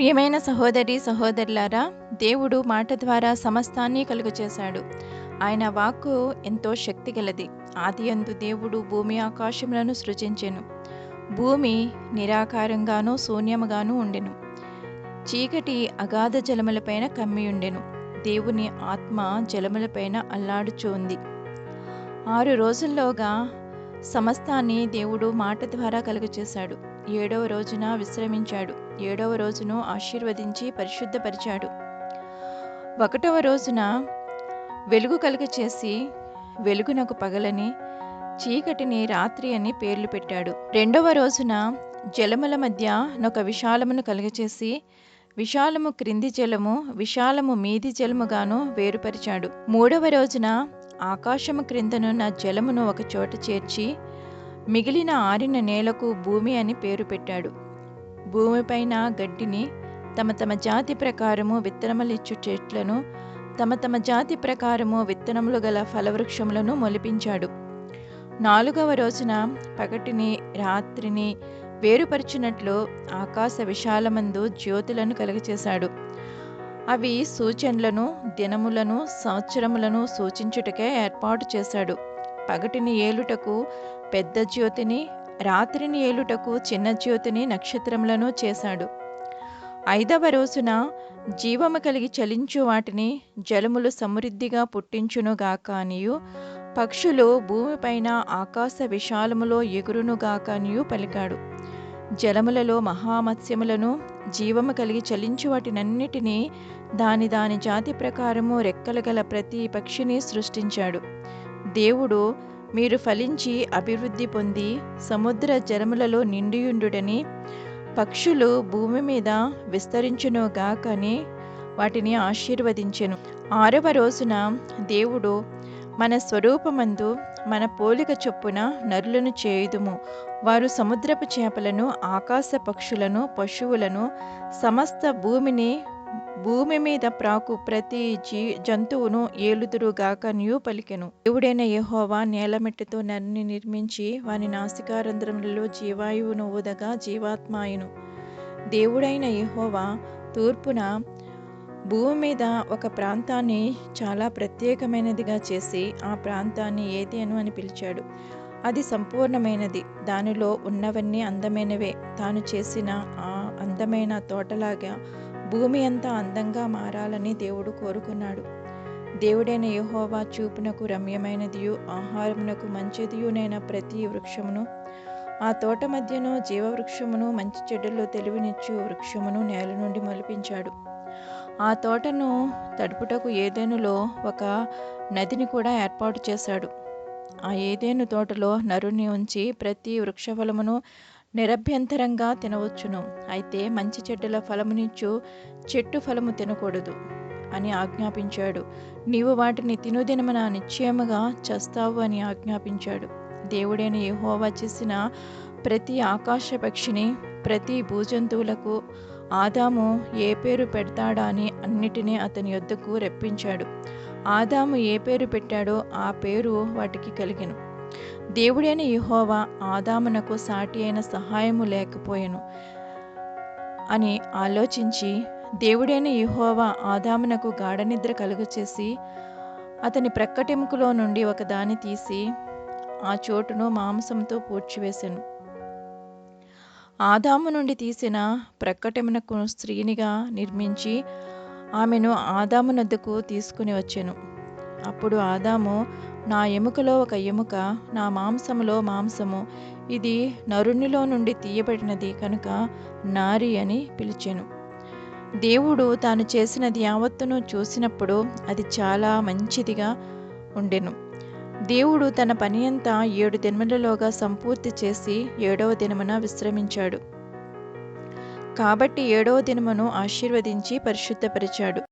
ప్రియమైన సహోదరి సహోదరులారా దేవుడు మాట ద్వారా సమస్తాన్ని కలుగచేశాడు. ఆయన వాక్కు ఎంతో శక్తి గలది. ఆదియందు దేవుడు భూమి ఆకాశములను సృజించెను. భూమి నిరాకారంగానూ శూన్యముగాను ఉండెను. చీకటి అగాధ జలములపైన కమ్మి ఉండెను. దేవుని ఆత్మ జలములపైన అల్లాడుచూంది ఆరు రోజుల్లోగా సమస్తాన్ని దేవుడు మాట ద్వారా కలుగచేశాడు. ఏడవ రోజున విశ్రమించాడు. ఏడవ రోజును ఆశీర్వదించి పరిశుద్ధపరిచాడు. ఒకటవ రోజున వెలుగు కలుగచేసి వెలుగునకు పగలని చీకటిని రాత్రి అని పేర్లు పెట్టాడు. రెండవ రోజున జలముల మధ్య నొక విశాలమును కలుగచేసి విశాలము క్రింది జలము విశాలము మీది జలముగాను వేరుపరిచాడు. మూడవ రోజున ఆకాశము క్రిందనున్న జలమును ఒక చోట చేర్చి మిగిలిన ఆరిన నేలకు భూమి అని పేరు పెట్టాడు. భూమిపైన గడ్డిని తమ తమ జాతి ప్రకారము విత్తనములిచ్చు చెట్లను తమ తమ జాతి ప్రకారము విత్తనములు గల ఫలవృక్షములను మొలిపించాడు. నాలుగవ రోజున పగటిని రాత్రిని వేరుపరిచినట్లు ఆకాశ విశాలమందు జ్యోతులను కలుగచేశాడు. అవి సూచనలను దినములను సంవత్సరములను సూచించుటకే ఏర్పాటు చేశాడు. పగటిని ఏలుటకు పెద్ద జ్యోతిని రాత్రిని ఏలుటకు చిన్న జ్యోతిని నక్షత్రములను చేశాడు. ఐదవ రోజున జీవము కలిగి చలించు వాటిని జలములు సమృద్ధిగా పుట్టించునుగాకనియు పక్షులు భూమిపైన ఆకాశ విశాలములో ఎగురునుగాకనియు పలికాడు. జలములలో మహామత్స్యములను జీవము కలిగి చలించు వాటినన్నిటినీ దాని దాని జాతి ప్రకారము రెక్కలు గల ప్రతి పక్షిని సృష్టించాడు. దేవుడు మీరు ఫలించి అభివృద్ధి పొంది సముద్ర జలములలో నిండియుండుడని పక్షులు భూమి మీద విస్తరించునుగాకని వాటిని ఆశీర్వదించెను. ఆరవ రోజున దేవుడు మన స్వరూపమందు మన పోలిక చొప్పున నరులను చేయుదుము. వారు సముద్రపు చేపలను ఆకాశ పక్షులను పశువులను సమస్త భూమిని భూమి మీద ప్రాకు ప్రతి జీ జంతువును ఏలుదురుగాకనియు పలికెను దేవుడైన యహోవా నేలమెట్టుతో నన్ను నిర్మించి వాని నాసికారంధ్రములలో జీవాయువును ఊదగా జీవాత్మాయును. దేవుడైన యహోవా తూర్పున భూమి మీద ఒక ప్రాంతాన్ని చాలా ప్రత్యేకమైనదిగా చేసి ఆ ప్రాంతాన్ని ఏదేను అని పిలిచాడు. అది సంపూర్ణమైనది. దానిలో ఉన్నవన్నీ అందమైనవే. తాను చేసిన ఆ అందమైన తోటలాగా భూమి అంతా అందంగా మారాలని దేవుడు కోరుకున్నాడు. దేవుడైన యహోవా చూపునకు రమ్యమైనదియు ఆహారమునకు మంచిదియునైన ప్రతి వృక్షమును ఆ తోట మధ్యను జీవవృక్షమును మంచి చెడ్డలో తెలివినిచ్చు వృక్షమును నేల నుండి మొలిపించాడు. ఆ తోటను తడుపుటకు ఏదేనులో ఒక నదిని కూడా ఏర్పాటు చేశాడు. ఆ ఏదేను తోటలో నరుని ఉంచి ప్రతి వృక్షఫలమును నిరభ్యంతరంగా తినవచ్చును. అయితే మంచి చెడ్డల ఫలమునిచ్చు చెట్టు ఫలము తినకూడదు అని ఆజ్ఞాపించాడు. నీవు వాటిని తినుదినమన నిశ్చయముగా చేస్తావు అని ఆజ్ఞాపించాడు. దేవుడైన యహోవా చేసిన ప్రతి ఆకాశ పక్షిని ప్రతి భూజంతువులకు ఆదాము ఏ పేరు పెడతాడా అని అన్నిటినీ అతని యొద్దకు రెప్పించాడు. ఆదాము ఏ పేరు పెట్టాడో ఆ పేరు వాటికి కలిగిను. దేవుడైన యహోవా ఆదామునకు సాటి అయిన సహాయము లేకపోయెను అని ఆలోచించి దేవుడైన యహోవా ఆదామునకు గాఢనిద్ర కలుగచేసి అతని ప్రక్కటెముకలో నుండి ఒకదాని తీసి ఆ చోటును మాంసంతో పూడ్చివేశాను ఆదాము నుండి తీసిన ప్రక్కటెమునకు స్త్రీనిగా నిర్మించి ఆమెను ఆదాము నద్దకు తీసుకుని వచ్చెను. అప్పుడు ఆదాము నా ఎముకలో ఒక ఎముక నా మాంసములో మాంసము ఇది నరునిలో నుండి తీయబడినది కనుక నారి అని పిలిచెను. దేవుడు తాను చేసినది యావత్తును చూసినప్పుడు అది చాలా మంచిదిగా ఉండెను. దేవుడు తన పని అంతా ఏడు దినములలోగా సంపూర్తి చేసి ఏడవ దినమున విశ్రమించాడు. కాబట్టి ఏడవ దినమును ఆశీర్వదించి పరిశుద్ధపరిచాడు.